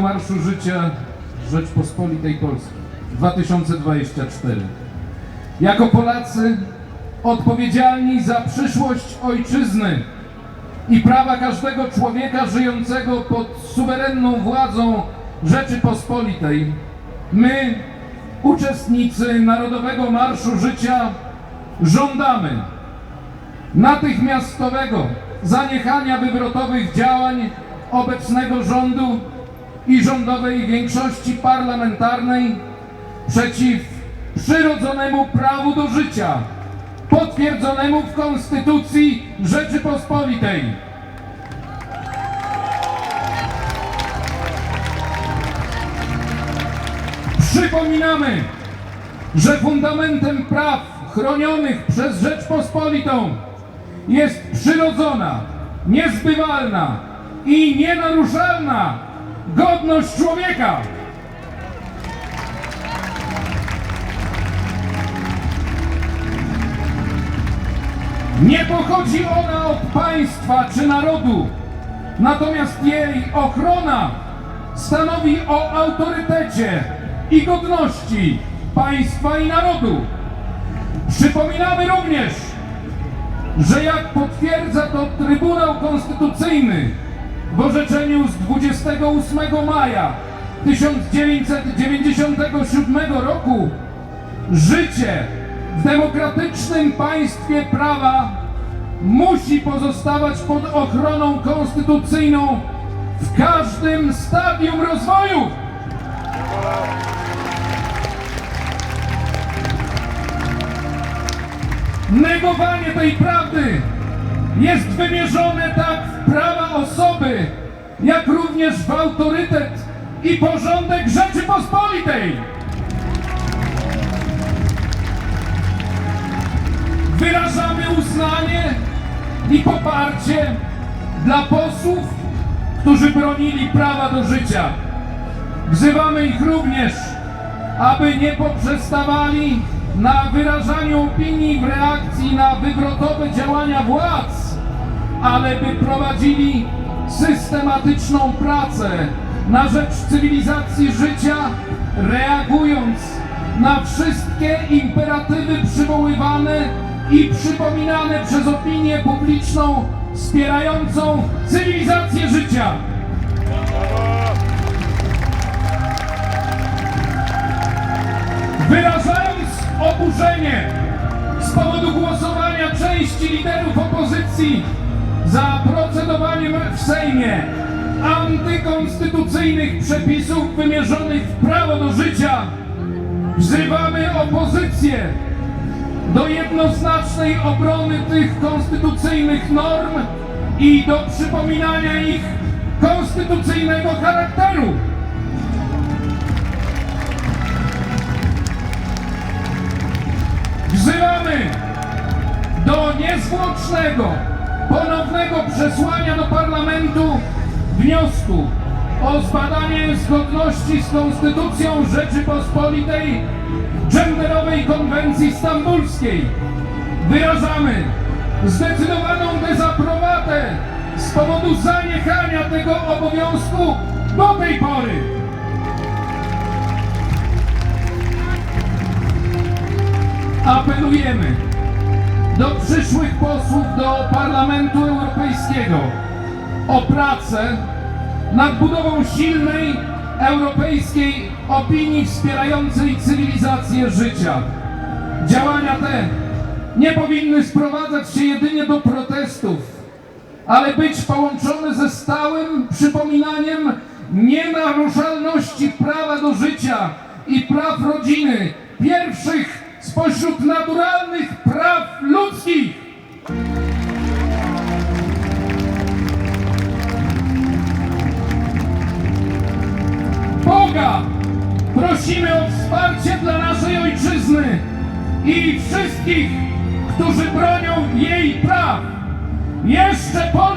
Marszu Życia Rzeczpospolitej Polskiej 2024. Jako Polacy odpowiedzialni za przyszłość ojczyzny i prawa każdego człowieka żyjącego pod suwerenną władzą Rzeczypospolitej, my, uczestnicy Narodowego Marszu Życia, żądamy natychmiastowego zaniechania wywrotowych działań obecnego rządu i rządowej większości parlamentarnej przeciw przyrodzonemu prawu do życia, potwierdzonemu w Konstytucji Rzeczypospolitej. Przypominamy, że fundamentem praw chronionych przez Rzeczpospolitą jest przyrodzona, niezbywalna i nienaruszalna godność człowieka. Nie pochodzi ona od państwa czy narodu, natomiast jej ochrona stanowi o autorytecie i godności państwa i narodu. Przypominamy również, że jak potwierdza to Trybunał Konstytucyjny w orzeczeniu z 28 maja 1997 roku, życie w demokratycznym państwie prawa musi pozostawać pod ochroną konstytucyjną w każdym stadium rozwoju. Negowanie tej prawdy jest wymierzone tak w prawa osoby, jak również w autorytet i porządek Rzeczypospolitej. Wyrażamy uznanie i poparcie dla posłów, którzy bronili prawa do życia. Wzywamy ich również, aby nie poprzestawali na wyrażaniu opinii w reakcji na wywrotowe działania władz, ale by prowadzili systematyczną pracę na rzecz cywilizacji życia, reagując na wszystkie imperatywy przywoływane i przypominane przez opinię publiczną wspierającą cywilizację życia. Wyrażając oburzenie z powodu głosowania części liderów opozycji za procedowaniem w Sejmie antykonstytucyjnych przepisów wymierzonych w prawo do życia, wzywamy opozycję do jednoznacznej obrony tych konstytucyjnych norm i do przypominania ich konstytucyjnego charakteru. Wzywamy do niezwłocznego, ponownego przesłania do parlamentu wniosku o zbadanie zgodności z Konstytucją Rzeczypospolitej genderowej konwencji stambulskiej. Wyrażamy zdecydowaną dezaprobatę z powodu zaniechania tego obowiązku do tej pory. apelujemy do przyszłych posłów Parlamentu Europejskiego o pracę nad budową silnej europejskiej opinii wspierającej cywilizację życia. Działania te nie powinny sprowadzać się jedynie do protestów, ale być połączone ze stałym przypominaniem nienaruszalności prawa do życia i praw rodziny, pierwszych spośród naturalnych praw prosimy o wsparcie dla naszej ojczyzny i wszystkich, którzy bronią jej praw. Jeszcze Polska!